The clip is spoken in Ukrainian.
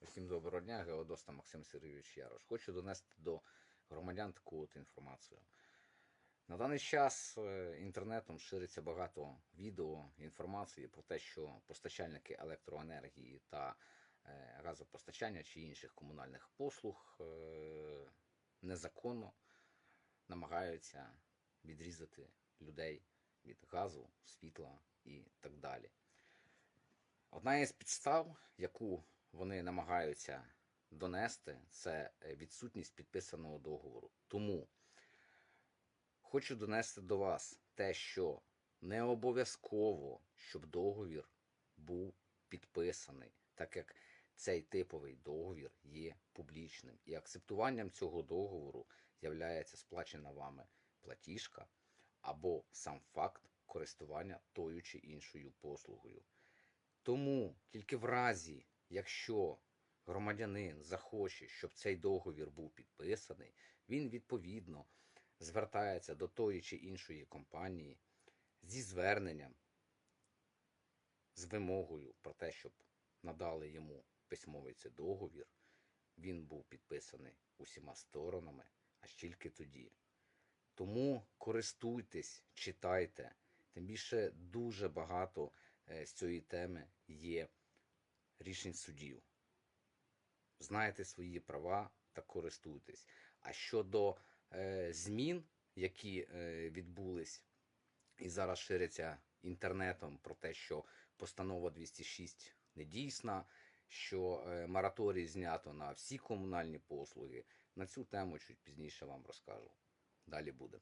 Всім доброго дня, Геодоста Максим Сергійович Ярош. Хочу донести до громадян таку от інформацію. На даний час е, інтернетом шириться багато відео, інформації про те, що постачальники електроенергії та е, газопостачання чи інших комунальних послуг е, незаконно намагаються відрізати людей від газу, світла і так далі. Одна із підстав, яку вони намагаються донести, це е, відсутність підписаного договору. Тому хочу донести до вас те, що не обов'язково, щоб договір був підписаний, так як цей типовий договір є публічним. І акцептуванням цього договору є сплачена вами платіжка або сам факт користування тою чи іншою послугою. Тому тільки в разі, якщо громадянин захоче, щоб цей договір був підписаний, він відповідно звертається до тої чи іншої компанії зі зверненням, з вимогою про те, щоб надали йому письмовий цей договір. Він був підписаний усіма сторонами, аж тільки тоді. Тому користуйтесь, читайте. Тим більше дуже багато е, з цієї теми є рішень судів. Знайте свої права та користуйтесь. А щодо е, змін, які е, відбулись і зараз ширяться інтернетом про те, що постанова 206 недійсна, що е, мораторій знято на всі комунальні послуги. На цю тему чуть пізніше вам розкажу. Далі буде.